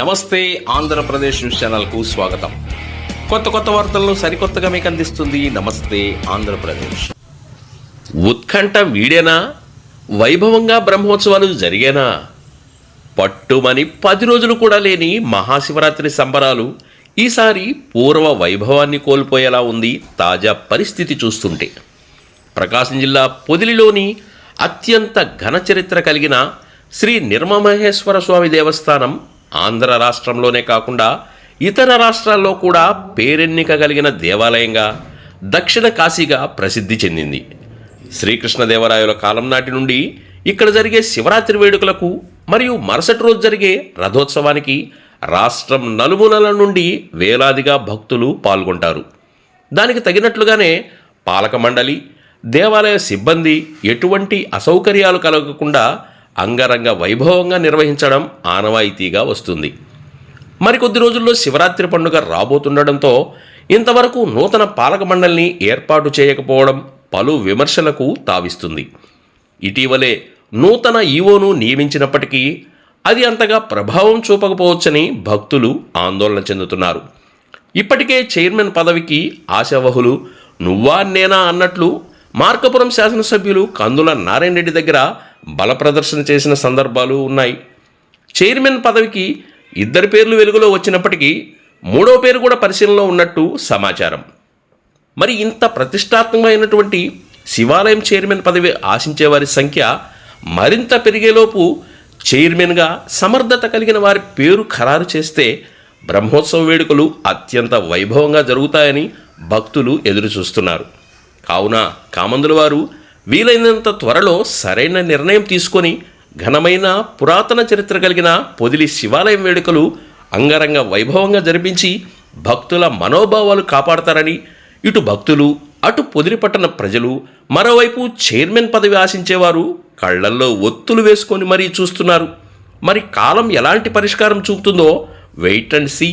నమస్తే ఆంధ్రప్రదేశ్ న్యూస్ ఛానల్కు స్వాగతం. కొత్త కొత్త వార్తలను సరికొత్తగా మీకు అందిస్తుంది నమస్తే ఆంధ్రప్రదేశ్. ఉత్కంఠ వీడేనా? వైభవంగా బ్రహ్మోత్సవాలు జరిగేనా? పట్టుమని పది రోజులు కూడా లేని మహాశివరాత్రి సంబరాలు ఈసారి పూర్వ వైభవాన్ని కోల్పోయేలా ఉంది తాజా పరిస్థితి చూస్తుంటే. ప్రకాశం జిల్లా పొదిలిలోని అత్యంత ఘన చరిత్ర కలిగిన శ్రీ నిర్మమహేశ్వర స్వామి దేవస్థానం ఆంధ్ర రాష్ట్రంలోనే కాకుండా ఇతర రాష్ట్రాల్లో కూడా పేరెన్నిక కలిగిన దేవాలయంగా దక్షిణ కాశీగా ప్రసిద్ధి చెందింది. శ్రీకృష్ణదేవరాయల కాలం నాటి నుండి ఇక్కడ జరిగే శివరాత్రి వేడుకలకు మరియు మరుసటి రోజు జరిగే రథోత్సవానికి రాష్ట్రం నలుమూలల నుండి వేలాదిగా భక్తులు పాల్గొంటారు. దానికి తగినట్లుగానే పాలక మండలి దేవాలయ సిబ్బంది ఎటువంటి అసౌకర్యాలు కలగకుండా అంగరంగ వైభవంగా నిర్వహించడం ఆనవాయితీగా వస్తుంది. మరికొద్ది రోజుల్లో శివరాత్రి పండుగ రాబోతుండడంతో ఇంతవరకు నూతన పాలక మండలిని ఏర్పాటు చేయకపోవడం పలు విమర్శలకు తావిస్తుంది. ఇటీవలే నూతన ఈవోను నియమించినప్పటికీ అది అంతగా ప్రభావం చూపకపోవచ్చని భక్తులు ఆందోళన చెందుతున్నారు. ఇప్పటికే చైర్మన్ పదవికి ఆశావహులు నువ్వా నేనా అన్నట్లు మార్కపురం శాసనసభ్యులు కందుల నారాయణ రెడ్డి దగ్గర బల ప్రదర్శన చేసిన సందర్భాలు ఉన్నాయి. చైర్మన్ పదవికి ఇద్దరి పేర్లు వెలుగులో వచ్చినప్పటికీ మూడో పేరు కూడా పరిశీలనలో ఉన్నట్టు సమాచారం. మరి ఇంత ప్రతిష్టాత్మకమైనటువంటి శివాలయం చైర్మన్ పదవి ఆశించే వారి సంఖ్య మరింత పెరిగేలోపు చైర్మన్గా సమర్థత కలిగిన వారి పేరు ఖరారు చేస్తే బ్రహ్మోత్సవ వేడుకలు అత్యంత వైభవంగా జరుగుతాయని భక్తులు ఎదురు చూస్తున్నారు కావున కామందుల వారు వీలైనంత త్వరలో సరైన నిర్ణయం తీసుకొని ఘనమైన పురాతన చరిత్ర కలిగిన పొదిలి శివాలయం వేడుకలు అంగరంగ వైభవంగా జరిపించి భక్తుల మనోభావాలు కాపాడతారని ఇటు భక్తులు అటు పొదిలి పట్టణ ప్రజలు మరోవైపు చైర్మన్ పదవి ఆశించేవారు కళ్ళల్లో ఒత్తులు వేసుకొని మరీ చూస్తున్నారు. మరి కాలం ఎలాంటి పరిష్కారం చూపుతుందో వెయిట్ అండ్ సీ.